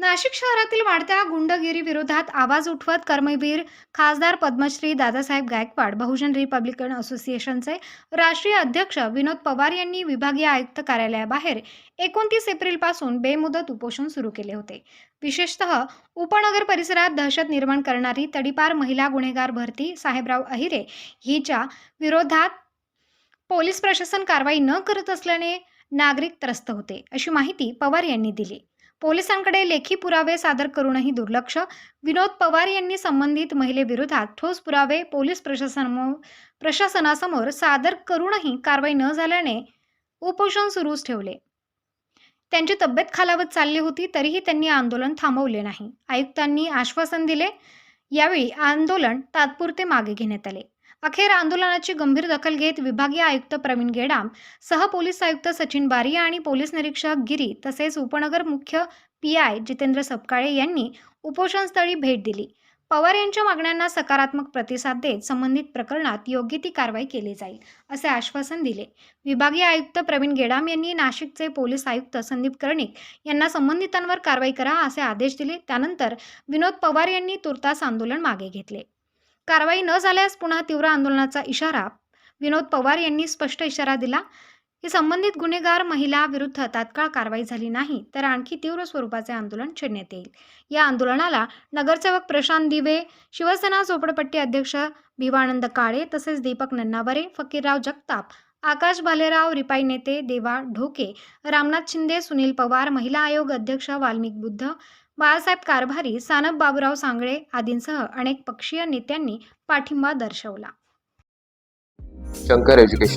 नाशिक शहरातील वाढत्या गुंडगिरी विरोधात आवाज उठवत कर्मवीर खासदार पद्मश्री दादासाहेब गायकवाड बहुजन रिपब्लिकन असोसिएशनचे राष्ट्रीय अध्यक्ष विनोद पवार यांनी विभागीय आयुक्त कार्यालयाबाहेर एकोणतीस एप्रिलपासून बेमुदत उपोषण सुरू केले होते. विशेषतः उपनगर परिसरात दहशत निर्माण करणारी तडीपार महिला गुन्हेगार भरती साहेबराव अहिरे हिच्या विरोधात पोलीस प्रशासन कारवाई न करत असल्याने नागरिक त्रस्त होते अशी माहिती पवार यांनी दिली. पोलिसांकडे लेखी पुरावे सादर करूनही दुर्लक्ष. विनोद पवार यांनी संबंधित महिलेविरोधात ठोस पुरावे पोलीस प्रशासनामो प्रशासनासमोर सादर करूनही कारवाई न झाल्याने उपोषण सुरूच ठेवले. त्यांची तब्येत खालावत चालली होती तरीही त्यांनी आंदोलन थांबवले नाही. आयुक्तांनी आश्वासन दिले. यावेळी आंदोलन तात्पुरते मागे घेण्यात आले. अखेर आंदोलनाची गंभीर दखल घेत विभागीय आयुक्त प्रवीण गेडाम सह पोलीस आयुक्त सचिन बारिया आणि पोलीस निरीक्षक गिरी तसेच उपनगर मुख्य पी आय जितेंद्र सपकाळे यांनी उपोषणस्थळी भेट दिली. पवार यांच्या मागण्यांना सकारात्मक प्रतिसाद देत संबंधित प्रकरणात योग्य ती कारवाई केली जाईल असे आश्वासन दिले. विभागीय आयुक्त प्रवीण गेडाम यांनी नाशिकचे पोलीस आयुक्त संदीप कर्णिक यांना संबंधितांवर कारवाई करा असे आदेश दिले. त्यानंतर विनोद पवार यांनी तुर्तास आंदोलन मागे घेतले. कारवाई न झाल्यास पुन्हा तीव्र आंदोलनाचा इशारा. विनोद पवार यांनी स्पष्ट इशारा दिला. की संबंधित गुन्हेगार महिला विरुद्ध तात्काळ कारवाई झाली नाही तर आणखी तीव्र स्वरूपाचे आंदोलन छेडण्यात येईल या आंदोलनाला नगरसेवक प्रशांत दिवे शिवसेना झोपडपट्टी अध्यक्ष भिवानंद काळे तसेच दीपक नन्नावरे फकीरराव जगताप आकाश भालेराव रिपाई नेते देवा ढोके रामनाथ शिंदे सुनील पवार महिला आयोग अध्यक्ष वाल्मिक बुद्ध बाळासाहेब कारभारी सानप बाबूराव सांगळे आदींसह अनेक पक्षीय नेत्यांनी पाठिंबा दर्शवला. शंकर एज्युकेशन